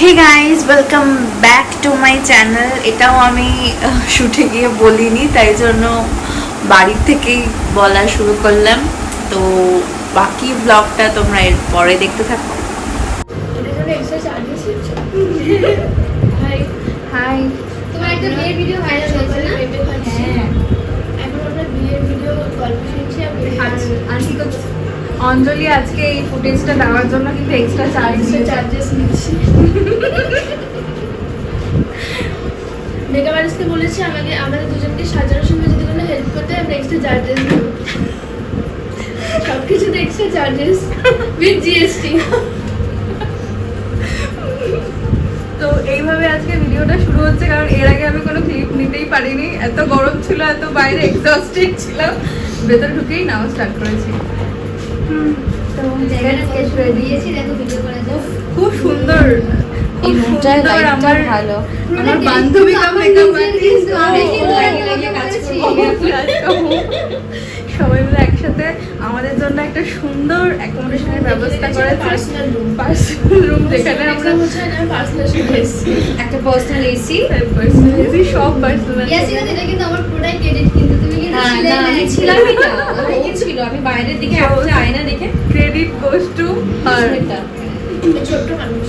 Hey guys welcome back to my channel এটাও আমি শুটে গিয়ে বলিনি তাই জন্য বাড়ির থেকেই বলা শুরু করলাম। তো বাকি ব্লগটা তোমরা এর পরে দেখতে থাকো। হাই হাই তোমার একটা বিয়ের ভিডিও ভাইরাল হয়েছে না? হ্যাঁ। এখন আমরা বিয়ের ভিডিও গল্প শুনছি আর পেঁপে খাচ্ছি আর কি করছ? অঞ্জলি আজকে এই ফুটেজটা দেওয়ার জন্য কিন্তু এক্সট্রা চার্জ চার্জেস নিচ্ছি মেকআপ আর্টিস্টকে বলেছি আমাকে আমাদের দুজনকে সাজানোর সময় যদি কোনো হেল্প করতে আমরা এক্সট্রা চার্জেস দেবো সব কিছুতে এক্সট্রা চার্জেস উইথ জিএসটি তো এইভাবে আজকে ভিডিওটা শুরু হচ্ছে কারণ এর আগে আমি কোনো ক্লিপ নিতেই পারিনি। এত গরম ছিল এত বাইরে এক্সস্টেড ছিলাম। ভেতরে ঢুকেই নাও স্টার্ট করেছি। খুব সুন্দর আমার ভালো আমার বান্ধবী করি সবাই মিলে একসাথে আমাদের জন্য একটা সুন্দর অ্যাকোমোডেশনের ব্যবস্থা করেছে পার্সোনাল রুম পার্সোনাল রুম যেখানে আমরা পার্সোনাল শুনে একটা পার্সোনাল এসি পার্সোনাল সব পার্সোনাল ইয়াসিনা এটা কিন্তু আমার ক্রেডিট কিন্তু তুমি হ্যাঁ, না, আমি ছিল আমি বাইরের দিকে আয়না দেখে ক্রেডিট আর ছোট্ট মানুষ।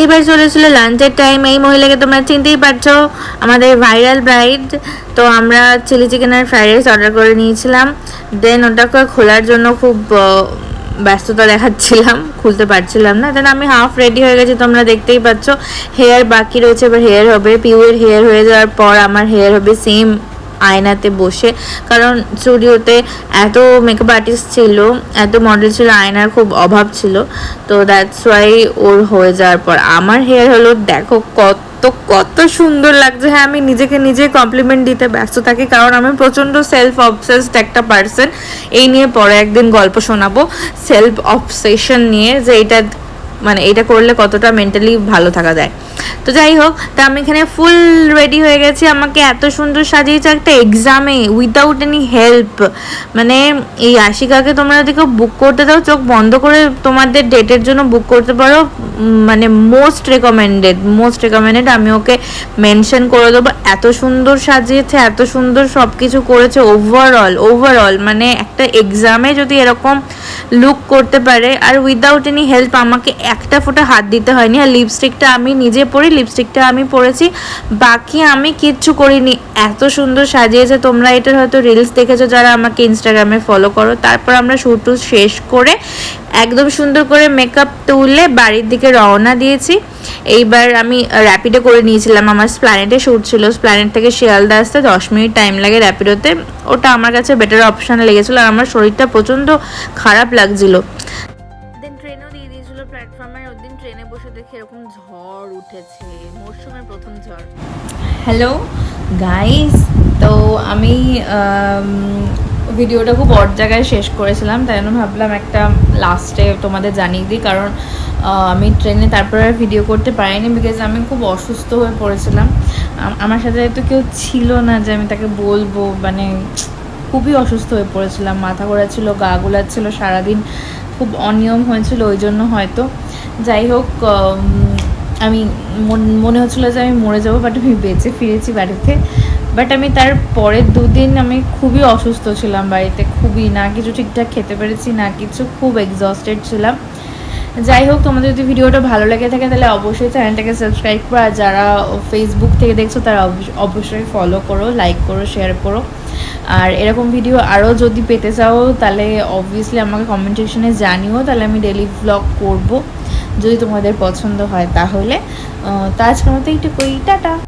এইবার চলেছিল লাঞ্চের টাইম এই মহিলাকে তোমরা চিনতেই পারছ, আমাদের ভাইরাল ব্রাইড তো আমরা চিলি চিকেন আর ফ্রাইড রাইস অর্ডার করে নিয়েছিলাম। দেন ওটাকে খোলার জন্য খুব ব্যস্ততা দেখাচ্ছিলাম, খুলতে পারছিলাম না। দেন আমি হাফ রেডি হয়ে গেছি, তোমরা দেখতেই পাচ্ছ। হেয়ার বাকি রয়েছে, এবার হেয়ার হবে পিউয়ের হেয়ার হয়ে যাওয়ার পর আমার হেয়ার হবে সেম আয়নাতে বসে। কারণ স্টুডিওতে এত মেকআপ আর্টিস্ট ছিল, এত মডেল ছিল, আয়নার খুব অভাব ছিল। তো দ্যাটস ওয়াই ওর হয়ে যাওয়ার পর আমার হেয়ার হলো, দেখো কত তো কত সুন্দর লাগছে। হ্যাঁ আমি নিজেকে নিজে কমপ্লিমেন্ট দিতে ব্যস্ত থাকি, কারণ আমি প্রচণ্ড সেলফ অবসেসড একটা পার্সন এই নিয়ে পরে একদিন গল্প শোনাবো। সেলফ অবসেশন নিয়ে যে এটা মানে এটা করলে কতটা মেন্টালি ভালো থাকা যায়। তো যাই হোক, তা আমি এখানে ফুল রেডি হয়ে গেছি। আমাকে এত সুন্দর সাজিয়েছে একটা এক্সামে উইদাউট এনি হেল্প মানে এই আশিকাকে তোমরা যদি কেউ বুক করতে দাও চোখ বন্ধ করে তোমাদের ডেটের জন্য বুক করতে পারো। মানে মোস্ট রেকমেন্ডেড মোস্ট রেকমেন্ডেড আমি ওকে মেনশন করে দেবো। এত সুন্দর সাজিয়েছে, এত সুন্দর সব কিছু করেছে ওভারঅল ওভারঅল মানে একটা এক্সামে যদি এরকম লুক করতে পারে। আর উইদাউট এনি হেল্প আমাকে একটা ফোঁটা হাত দিতে হয়নি। আর লিপস্টিকটা আমি নিজে পরি লিপস্টিকটা আমি পরেছি। বাকি আমি কিচ্ছু করিনি। এত সুন্দর সাজিয়েছে। তোমরা এটার হয়তো রিলস দেখেছ যারা আমাকে ইনস্টাগ্রামে ফলো করো। তারপর আমরা শুট শেষ করে একদম সুন্দর করে মেকআপ তুলে বাড়ির দিকে রওনা দিয়েছি। এইবার আমি র্যাপিডো করে নিয়েছিলাম। আমার স্প্ল্যানেটে শ্যুট ছিল। স্প্ল্যানেট থেকে শিয়ালদা আসতে দশ মিনিট টাইম লাগে র্যাপিডোতে ওটা আমার কাছে বেটার অপশান লেগেছিলো আর আমার শরীরটা প্রচণ্ড খারাপ লাগছিল। দেন ট্রেনও দিয়ে দিয়েছিল প্ল্যাটফর্মে ওই ট্রেনে বসে দেখে এরকম ঝড় উঠেছে। মরশুমের প্রথম ঝড়। হ্যালো গাইস তো আম, ভিডিওটা খুব অড জায়গায় শেষ করেছিলাম, তাই জন্য ভাবলাম একটা লাস্টে তোমাদের জানিয়ে দিই। কারণ আমি ট্রেনে তারপরে আর ভিডিও করতে পারিনি বিকজ আমি খুব অসুস্থ হয়ে পড়েছিলাম। আমার সাথে তো কেউ ছিল না যে আমি তাকে বলব মানে খুবই অসুস্থ হয়ে পড়েছিলাম। মাথা ঘোরাচ্ছিল গা গোলাচ্ছিল, সারাদিন খুব অনিয়ম হয়েছিল, ওই জন্য হয়তো। যাই হোক, আমি মন- মনে হচ্ছিল যে আমি মরে যাব বাট আমি বেঁচে ফিরেছি বাড়িতে। বাট আমি তার পরের দুদিন আমি খুবই অসুস্থ ছিলাম বাড়িতে, খুবই। না কিছু ঠিকঠাক খেতে পেরেছি, না কিছু, খুব এক্সস্টেড ছিলাম। যাই হোক, তোমাদের যদি ভিডিওটা ভালো লেগে থাকে, তাহলে অবশ্যই চ্যানেলটাকে সাবস্ক্রাইব করো। আর যারা ফেসবুক থেকে দেখছ, তারা অবশ্য- অবশ্যই ফলো করো লাইক করো শেয়ার করো। আর এরকম ভিডিও আরও যদি পেতে চাও, তাহলে অবভিয়াসলি আমাকে কমেন্ট সেকশনে জানিও। তাহলে আমি ডেলি ব্লগ করব, যদি তোমাদের পছন্দ হয় তাহলে। তো আজকের মতো একটু টাটা!